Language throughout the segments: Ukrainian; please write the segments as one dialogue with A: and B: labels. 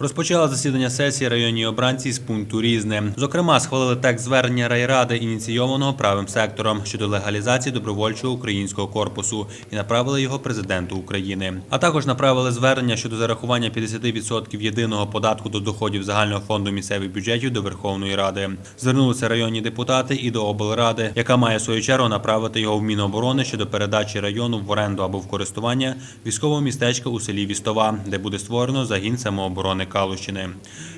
A: Розпочала засідання сесії районній обранці з пункту різне. Зокрема, схвалили текст звернення райради, ініційованого правим сектором щодо легалізації добровольчого українського корпусу, і направили його президенту України. А також направили звернення щодо зарахування 50% єдиного податку до доходів загального фонду місцевих бюджетів до Верховної Ради. Звернулися районні депутати і до облради, яка має в свою чергу направити його в Міноборони щодо передачі району в оренду або в користування військового містечка у селі Вістова, де буде створено загін самооборони Калущини.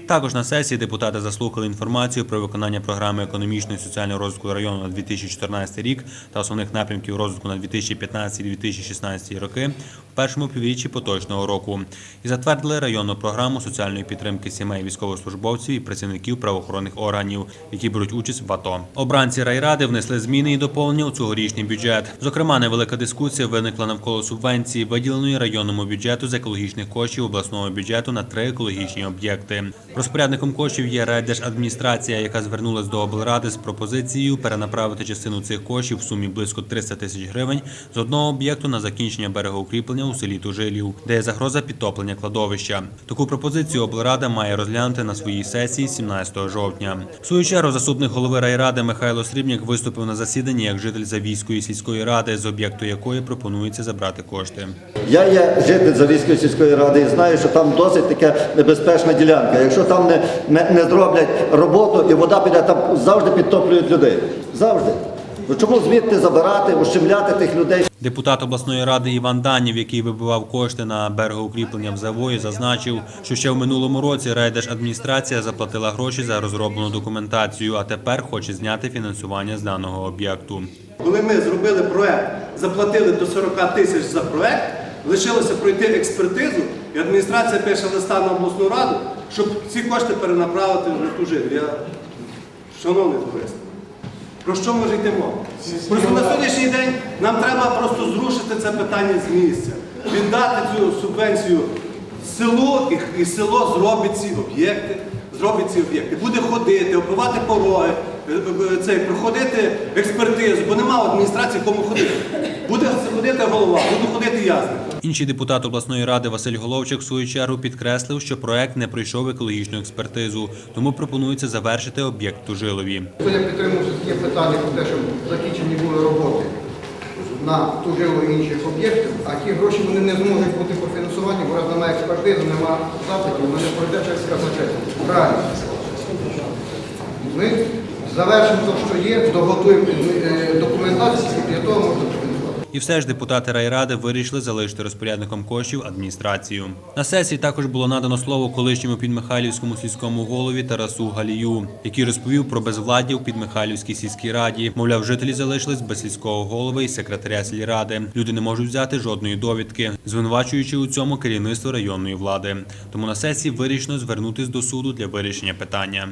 A: Також на сесії депутати заслухали інформацію про виконання програми економічного і соціального розвитку району на 2014 рік та основних напрямків розвитку на 2015-2016 роки в першому півріччі поточного року і затвердили районну програму соціальної підтримки сімей військовослужбовців і працівників правоохоронних органів, які беруть участь в АТО. Обранці райради внесли зміни і доповнення у цьогорічний бюджет. Зокрема, невелика дискусія виникла навколо субвенції, виділеної районному бюджету з екологічних коштів обласного бюджету на три екологічні об'єкти. Розпорядником коштів є райдержадміністрація, яка звернулась до облради з пропозицією перенаправити частину цих коштів в сумі близько 300 тисяч гривень з одного об'єкту на закінчення берегоукріплення у селі Тужилів, де є загроза підтоплення кладовища. Таку пропозицію облрада має розглянути на своїй сесії 17 жовтня. В свою чергу заступник голови райради Михайло Срібняк виступив на засіданні як житель Завійської сільської ради, з об'єкту якої пропонується забрати кошти.
B: Я є житель Завійської сільської ради і знаю, що там досить така небезпечна ділянка. Якщо там не, не, не зроблять роботу і вода піде, там завжди підтоплюють людей. Завжди. Ну чому звідти забирати, ущемляти тих людей?
A: Депутат обласної ради Іван Данів, який вибивав кошти на берегоукріплення в завої, зазначив, що ще в минулому році райдержадміністрація заплатила гроші за розроблену документацію, а тепер хоче зняти фінансування з даного об'єкту.
C: Коли ми зробили проект, заплатили до 40 тисяч за проект, лишилося пройти експертизу, і адміністрація пише листа на обласну раду, щоб ці кошти перенаправити на ту жиль. Я, шановний товариство, про що може йти мова? Просто на сьогоднішній день нам треба просто зрушити це питання з місця, віддати цю субвенцію селу, і, село зробить ці об'єкти, зробить ці об'єкти. Буде ходити, оббивати пороги, е, е, цей, проходити експертизу, бо нема адміністрації кому ходити. Буде ходити голова, буду ходити я.
A: Інший депутат обласної ради Василь Головчик в свою чергу підкреслив, що проект не пройшов екологічну експертизу, тому пропонується завершити об'єкт Тужилові.
D: Я підтримую що таке питання про те, щоб закінчені були роботи на тужило інших об'єктів, а ті гроші вони не зможуть бути по фінансуванню, бо раз немає експертизи, немає запитів, вони не пройде через казначейство. Правильно. Ми завершимо те, що є, доготуємо е, документацію і для того можна.
A: І все ж депутати райради вирішили залишити розпорядником коштів адміністрацію. На сесії також було надано слово колишньому підмихайлівському сільському голові Тарасу Галію, який розповів про безвладдя у підмихайлівській сільській раді. Мовляв, жителі залишились без сільського голови і секретаря сільради. Люди не можуть взяти жодної довідки, звинувачуючи у цьому керівництво районної влади. Тому на сесії вирішено звернутись до суду для вирішення питання.